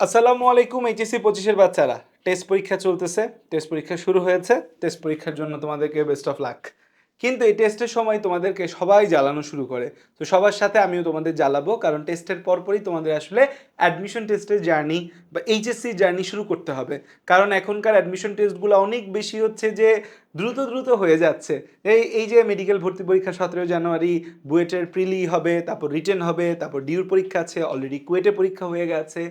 আসসালামু আলাইকুম এইচএসি পঁচিশের বাচ্চারা। টেস্ট পরীক্ষা চলতেছে। টেস্ট পরীক্ষা শুরু হয়েছে। টেস্ট পরীক্ষার জন্য তোমাদেরকে বেস্ট অফ লাক কিন্তু এই টেস্টের সময় তোমাদেরকে সবাই জ্বালানো শুরু করে। তো সবার সাথে আমিও তোমাদের জ্বালাবো, কারণ টেস্টের পরপরই তোমাদের আসলে অ্যাডমিশন টেস্টের জার্নি বা এইচএসসি জার্নি শুরু করতে হবে। কারণ এখনকার অ্যাডমিশন টেস্টগুলো অনেক বেশি হচ্ছে যে দ্রুত দ্রুত হয়ে যাচ্ছে। এই এই যে মেডিকেল ভর্তি পরীক্ষা সতেরো জানুয়ারি, বুয়েটের প্রিলি হবে, তারপর রিটেন হবে, তারপর ডিউর পরীক্ষা আছে অলরেডি কুয়েটে পরীক্ষা হয়ে গেছে।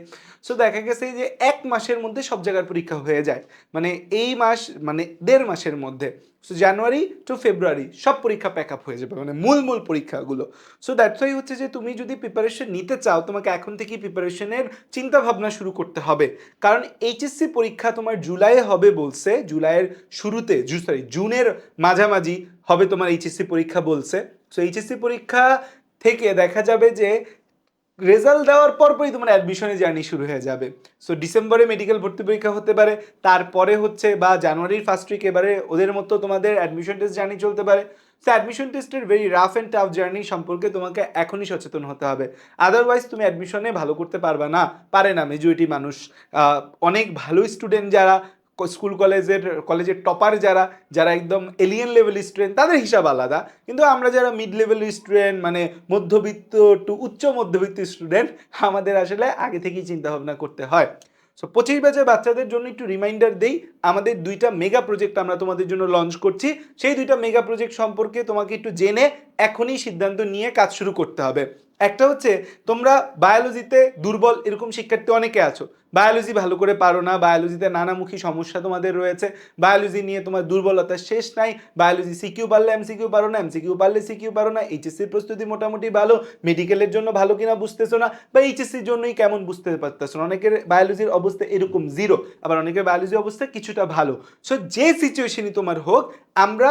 সো দেখা গেছে যে এক মাসের মধ্যে সব জায়গার পরীক্ষা হয়ে যায়। মানে এই মাস মানে দেড় মাসের মধ্যে। সো জানুয়ারি টু ফেব্রুয়ারি সব পরীক্ষা প্যাক আপ হয়ে যাবে মানে মূল মূল পরীক্ষাগুলো। সো দ্যাটস ওয়াই হচ্ছে যে তুমি যদি প্রিপারেশন নিতে চাও, তোমাকে এখন থেকেই প্রিপারেশনের চিন্তা ভাবনা শুরু করতে হবে। কারণ এইচএসসি পরীক্ষা তোমার জুলাইয়ে হবে বলছে জুলাইয়ের শুরুতে জু সরি জুনের মাঝামাঝি হবে তোমার এইচএসসি পরীক্ষা বলছে। সো এইচএসসি পরীক্ষা থেকে দেখা যাবে যে রেজাল্ট দেওয়ার পরপরই তোমার অ্যাডমিশনে জার্নি শুরু হয়ে যাবে। সো ডিসেম্বরে মেডিকেল ভর্তি পরীক্ষা হতে পারে, তারপরে হচ্ছে বা জানুয়ারির ফার্স্ট উইক এবারে ওদের মতো তোমাদের অ্যাডমিশন টেস্ট জার্নি চলতে পারে। সো অ্যাডমিশন টেস্টের very rough and tough journey সম্পর্কে তোমাকে এখনই সচেতন হতে হবে। আদারওয়াইজ তুমি অ্যাডমিশনে ভালো করতে পারবে না, পারে না মেজরিটি মানুষ। অনেক ভালো স্টুডেন্ট যারা স্কুল কলেজের কলেজের টপার যারা যারা একদম এলিয়েন লেভেল স্টুডেন্ট তাদের হিসাব আলাদা। কিন্তু আমরা যারা মিড লেভেল স্টুডেন্ট মানে মধ্যবিত্ত টু উচ্চ মধ্যবিত্ত স্টুডেন্ট আমাদের আসলে আগে থেকেই চিন্তা ভাবনা করতে হয়। সো পঁচিশ ব্যাচের বাচ্চাদের জন্য একটু রিমাইন্ডার দেই, আমাদের দুইটা মেগা প্রজেক্ট আমরা তোমাদের জন্য লঞ্চ করছি। সেই দুইটা মেগা প্রজেক্ট সম্পর্কে তোমাকে একটু জেনে এখনই সিদ্ধান্ত নিয়ে কাজ শুরু করতে হবে। একটা হচ্ছে তোমরা বায়োলজিতে দুর্বল এরকম শিক্ষার্থী অনেকে আছো। বায়োলজি ভালো করে পারো না, বায়োলজিতে নানামুখী সমস্যা তোমাদের রয়েছে, বায়োলজি নিয়ে তোমার দুর্বলতা শেষ নাই, বায়োলজি সিকিউ পারলে এমসিকিউ পারো না, এমসিকিউ পারলে সিকিউ পারো না এইচএসসির প্রস্তুতি মোটামুটি ভালো মেডিকেলের জন্য ভালো কিনা বুঝতেছো না, বা এইচএসসির জন্যই কেমন বুঝতে পারতেছো না। অনেকের বায়োলজির অবস্থা এরকম জিরো আবার অনেকের বায়োলজি অবস্থা কিছুটা ভালো। সো যে সিচুয়েশনই তোমার হোক, আমরা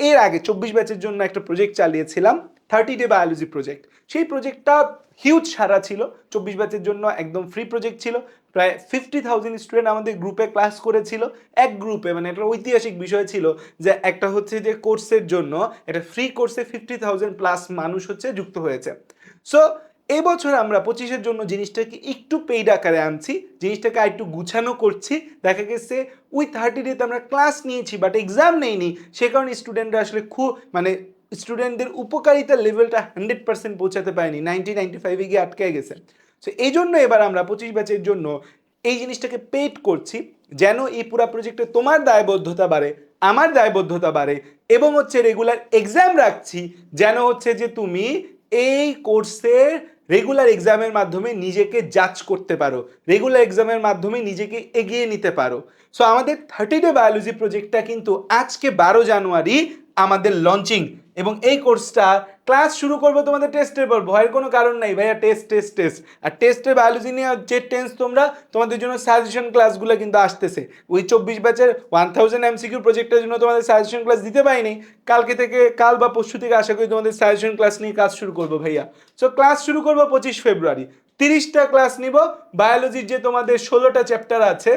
এর আগে চব্বিশ ব্যাচের জন্য একটা প্রজেক্ট চালিয়েছিলাম থার্টি ডে বায়োলজি প্রজেক্ট। সেই প্রজেক্টটা হিউজ সারা ছিল। চব্বিশ ব্যাচের জন্য একদম ফ্রি প্রজেক্ট ছিল। প্রায় ফিফটি থাউজেন্ড স্টুডেন্ট আমাদের গ্রুপে ক্লাস করেছিল। এক গ্রুপে মানে একটা ঐতিহাসিক বিষয় ছিল যে একটা হচ্ছে যে কোর্সের জন্য একটা ফ্রি কোর্সে ফিফটি থাউজেন্ড প্লাস মানুষ হচ্ছে যুক্ত হয়েছে। সো এবছর আমরা পঁচিশের জন্য জিনিসটাকে একটু পেইড আকারে আনছি। জিনিসটাকে আর একটু গুছানো করছি। দেখা গেছে, ওই থার্টি ডেতে আমরা ক্লাস নিয়েছি বাট এক্সাম নেইনি। সে কারণে স্টুডেন্টরা আসলে খুব মানে স্টুডেন্টদের উপকারিতার লেভেলটা হান্ড্রেড পার্সেন্ট পৌঁছাতে পারেনি। নাইনটি নাইনটি ফাইভে গিয়ে আটকে গেছে। সো এই জন্য এবার আমরা পঁচিশ ব্যাচের জন্য এই জিনিসটাকে পেড করছি যেন এই পুরা প্রজেক্টে তোমার দায়বদ্ধতা বাড়ে, আমার দায়বদ্ধতা বাড়ে এবং হচ্ছে রেগুলার এক্সাম রাখছি যেন হচ্ছে যে তুমি এই কোর্সের রেগুলার এক্সামের মাধ্যমে নিজেকে জাজ করতে পারো রেগুলার এক্সামের মাধ্যমে নিজেকে এগিয়ে নিতে পারো। সো আমাদের থার্টি ডে বায়োলজি প্রজেক্টটা কিন্তু আজকে বারো জানুয়ারি আমাদের লঞ্চিং এবং এই কোর্সটা ক্লাস শুরু করব তোমাদের টেস্টের পর। ভয়ের কোনো কারণ নাই ভাইয়া টেস্ট টেস্ট টেস্ট আর টেস্টের বায়োলজি নিয়ে যে টেন্স তোমরা, তোমাদের জন্য সাজেশন ক্লাসগুলো কিন্তু আসতেছে। ওই চব্বিশ ব্যাচের ওয়ান থাউজেন্ড এমসিকিউ প্রজেক্টের জন্য তোমাদের সাজেশন ক্লাস দিতে পারিনি। কালকে থেকে, কাল বা পরশু থেকে আশা করি তোমাদের সাজেশন ক্লাস নিয়ে কাজ শুরু করব ভাইয়া। সো ক্লাস শুরু করব পঁচিশ ফেব্রুয়ারি তিরিশটা ক্লাস নিব। বায়োলজির যে তোমাদের ষোলোটা চ্যাপ্টার আছে,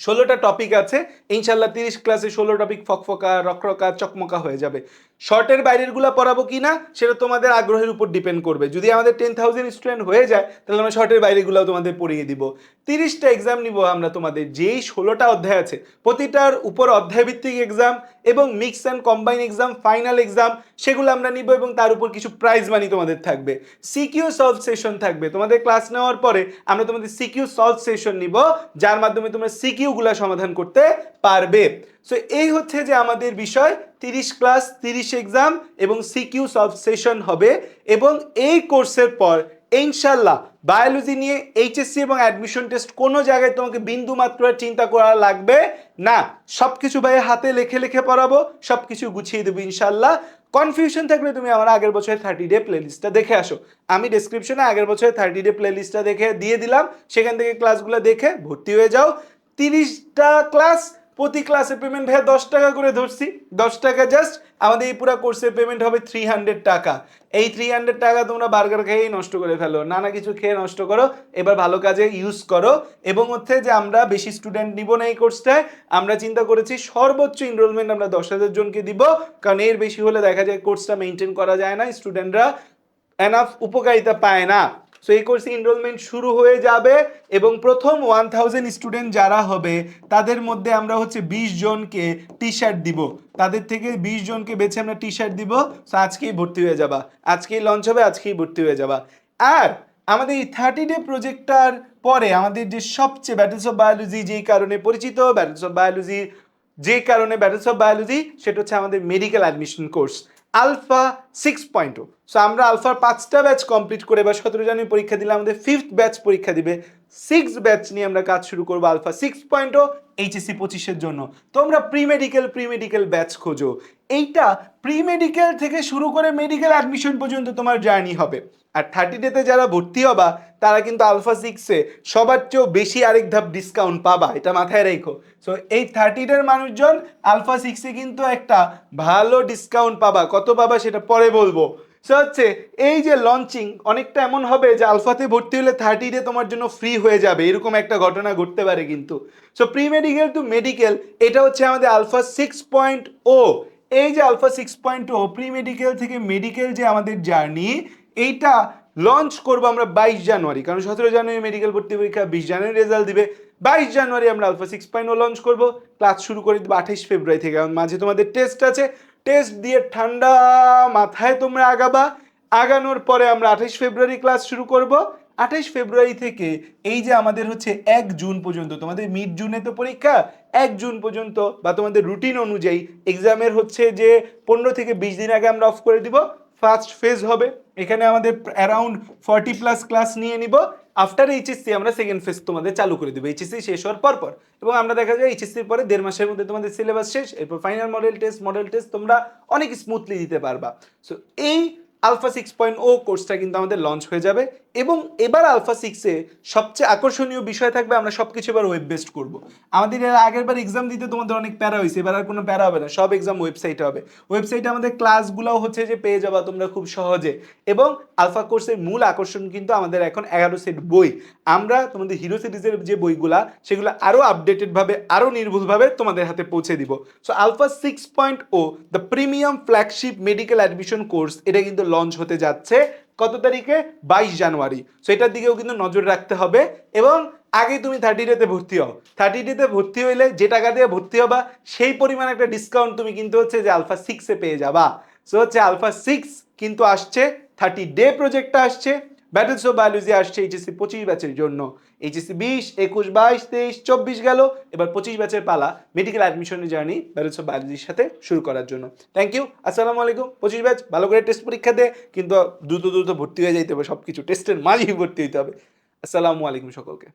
ষোলোটা টপিক আছে, ইনশাল্লাহ তিরিশ ক্লাসে ষোলো টপিক ফকফকা, রকরকা, চকমকা হয়ে যাবে। শর্টের বাইরেরগুলো পড়াবো কি না, সেটা তোমাদের আগ্রহের উপর ডিপেন্ড করবে। যদি আমাদের টেন থাউজেন্ড স্টুডেন্ট হয়ে যায়, তাহলে আমরা শর্টের বাইরেগুলোও তোমাদের পড়িয়ে দিব। তিরিশটা এক্সাম নিব আমরা তোমাদের, যেই ষোলোটা অধ্যায় আছে, প্রতিটার উপর অধ্যায় ভিত্তিক এক্সাম এবং mix and combine exam final exam সেগুলো আমরা নিব এবং তার উপর কিছু প্রাইজ মানি তোমাদের থাকবে। সিকিউ সলভ সেশন থাকবে। তোমাদের ক্লাস নেওয়ার পরে আমরা তোমাদের সিকিউ সলভ সেশন নিব, যার মাধ্যমে তোমরা সিকিউগুলো সমাধান করতে পারবে। সো এই হচ্ছে যে আমাদের বিষয়, তিরিশ ক্লাস তিরিশ এক্সাম এবং সিকিউ সলভ সেশন হবে এবং এই কোর্সের পর ইনশাল্লাহ বায়োলজি নিয়ে এইচএসসি এবং অ্যাডমিশন টেস্ট কোনো জায়গায় তোমাকে বিন্দু মাত্র চিন্তা করা লাগবে না। সব কিছু ভাই হাতে লেখে লেখে পড়াবো সব কিছু গুছিয়ে দেবো ইনশাল্লাহ কনফিউশন থাকলে তুমি আমার আগের বছরের থার্টি ডে প্লেলিস্টটা দেখে আসো। আমি ডেসক্রিপশনে আগের বছরের থার্টি ডে প্লেলিস্টটা দেখে দিয়ে দিলাম। সেখান থেকে ক্লাসগুলো দেখে ভর্তি হয়ে যাও। তিরিশটা ক্লাস প্রতি ক্লাসে পেমেন্ট ভাইয়া দশ টাকা করে ধরছি। দশ টাকা জাস্ট আমাদের এই পুরো কোর্সের পেমেন্ট হবে থ্রি হান্ড্রেড টাকা। এই থ্রি হান্ড্রেড টাকা তোমরা বার্গার খেয়েই নষ্ট করে ফেলো। নানা কিছু খেয়ে নষ্ট করো। এবার ভালো কাজে ইউজ করো। এবং হচ্ছে যে আমরা বেশি স্টুডেন্ট নিব না এই কোর্সটায় আমরা চিন্তা করেছি সর্বোচ্চ এনরোলমেন্ট আমরা দশ হাজার জনকে দিব। কারণ এর বেশি হলে দেখা যায় কোর্সটা মেনটেন করা যায় না। স্টুডেন্টরা এনাফ উপকারিতা পায় না। সো এই কোর্সে এনরোলমেন্ট শুরু হয়ে যাবে এবং প্রথম ওয়ান থাউজেন্ড স্টুডেন্ট যারা হবে, তাদের মধ্যে আমরা হচ্ছে বিশ জনকে টি শার্ট দিব। তাদের থেকে বিশ জনকে বেছে আমরা টি শার্ট দিব। সো আজকেই ভর্তি হয়ে যাবা। আজকেই লঞ্চ হবে, আজকেই ভর্তি হয়ে যাবা। আর আমাদের এই থার্টি ডে প্রজেক্টটার পরে আমাদের যে সবচেয়ে ব্যাটেলস অফ বায়োলজি যেই কারণে পরিচিত ব্যাটেলস অফ বায়োলজি যে কারণে ব্যাটেলস অফ বায়োলজি সেটা হচ্ছে আমাদের medical admission course alpha six point so আমরা আলফার পাঁচটা ব্যাচ কমপ্লিট করে বা সতেরো জানুয়ারি পরীক্ষা দিলে আমাদের ফিফথ ব্যাচ পরীক্ষা দিবে। সিক্স ব্যাচ নিয়ে আমরা কাজ শুরু করব আলফা সিক্স পয়েন্ট এইচএসি পঁচিশের জন্য। তোমরা pre medical pre medical batch খোঁজো। এইটা প্রি মেডিকেল থেকে শুরু করে মেডিকেল অ্যাডমিশন পর্যন্ত তোমার জার্নি হবে। আর থার্টি ডেতে যারা ভর্তি হবা, তারা কিন্তু আলফা সিক্সে সবার চেয়েও বেশি আরেক ধাপ ডিসকাউন্ট পাবা, এটা মাথায় রেখো। সো এই থার্টি ডের মানুষজন আলফা সিক্সে কিন্তু একটা ভালো ডিসকাউন্ট পাবা। কত পাবা সেটা পরে বলব। সো হচ্ছে এই যে লঞ্চিং অনেকটা এমন হবে যে আলফাতে ভর্তি হলে থার্টি ডে তোমার জন্য ফ্রি হয়ে যাবে। এরকম একটা ঘটনা ঘটতে পারে কিন্তু। So pre medical to medical এটা হচ্ছে আমাদের আলফা সিক্স পয়েন্ট ও এই যে alpha six point O pre medical থেকে মেডিকেল যে আমাদের জার্নি, এইটা লঞ্চ করব আমরা বাইশ জানুয়ারি। কারণ সতেরো জানুয়ারি মেডিকেল ভর্তি পরীক্ষা, বিশ জানুয়ারি রেজাল্ট দিবে। বাইশ জানুয়ারি আমরা alpha six point O launch করব। ক্লাস শুরু করে দেবো আঠাইশ ফেব্রুয়ারি থেকে। কারণ মাঝে তোমাদের টেস্ট আছে। টেস্ট দিয়ে ঠান্ডা মাথায় তোমরা আগাবা। আগানোর পরে আমরা আঠাইশ ফেব্রুয়ারি ক্লাস শুরু করব। আঠাইশ ফেব্রুয়ারি থেকে এই যে আমাদের হচ্ছে এক জুন পর্যন্ত, তোমাদের মিড জুনে তো পরীক্ষা, এক জুন পর্যন্ত বা তোমাদের রুটিন অনুযায়ী এক্সামের হচ্ছে যে পনেরো থেকে বিশ দিন আগে আমরা অফ করে দিব ফার্স্ট ফেজ হবে। এখানে আমাদের অ্যারাউন্ড ফর্টি প্লাস ক্লাস নিয়ে নিব। আফটার এইচএসসি আমরা সেকেন্ড ফেজ তোমাদের চালু করে দেবো। এইচএসসি শেষ হওয়ার পর পর। এবং আমরা দেখা যায় এইচএসসির পরে দেড় মাসের মধ্যে তোমাদের সিলেবাস শেষ, এরপর final model test model test তোমরা অনেক স্মুথলি দিতে পারবা। সো এই আলফা সিক্স পয়েন্ট ও কোর্সটা কিন্তু আমাদের লঞ্চ হয়ে যাবে। এবং এবার আলফা সিক্সে সবচেয়ে আকর্ষণীয় বিষয় থাকবে, আমরা সব কিছু এবার ওয়েব বেস্ট করব। আমাদের এর আগের বার এক্সাম দিতে তোমাদের অনেক প্যারা হয়েছে, এবার আর কোনো প্যারা হবে না, সব এক্সাম ওয়েবসাইটে হবে। ওয়েবসাইটে আমাদের ক্লাসগুলোও হচ্ছে যে পেয়ে যাবা তোমরা খুব সহজে। এবং আলফা কোর্সের মূল আকর্ষণ কিন্তু আমাদের এখন এগারো সেট বই। আমরা তোমাদের হিরো সিরিজের যে বইগুলা, সেগুলো আরও আপডেটেডভাবে আরও নির্ভুলভাবে তোমাদের হাতে পৌঁছে দিব। So alpha six point O the premium flagship medical admission course এটা কিন্তু লঞ্চ হতে যাচ্ছে কত তারিখে? বাইশ জানুয়ারি। সো এটার দিকেও কিন্তু নজর রাখতে হবে এবং আগে তুমি থার্টি ডেতে ভর্তি হও। থার্টি ডেতে ভর্তি হইলে যে টাকা দিয়ে ভর্তি হবা, সেই পরিমাণ একটা ডিসকাউন্ট তুমি কিন্তু হচ্ছে যে আলফা সিক্সে পেয়ে যাবা। সো হচ্ছে আলফা সিক্স কিন্তু আসছে থার্টি ডে প্রজেক্টটা আসছে ব্যাটেলস অফ বায়োলজি আসছে এইচএসসি পঁচিশ ব্যাচের জন্য। এইচএসসি বিশ, একুশ, বাইশ, তেইশ, চব্বিশ গেল। এবার পঁচিশ ব্যাচের পালা মেডিকেল অ্যাডমিশনের জার্নি অফ বায়োলজির সাথে শুরু করার জন্য। থ্যাংক ইউ আসসালামু আলাইকুম। পঁচিশ ব্যাচ, ভালো করে টেস্ট পরীক্ষা দে, কিন্তু দ্রুত দ্রুত ভর্তি হয়ে যাইতে হবে। সব কিছু টেস্টের মাঝেই ভর্তি হইতে হবে। আসসালামু আলাইকুম সকলকে।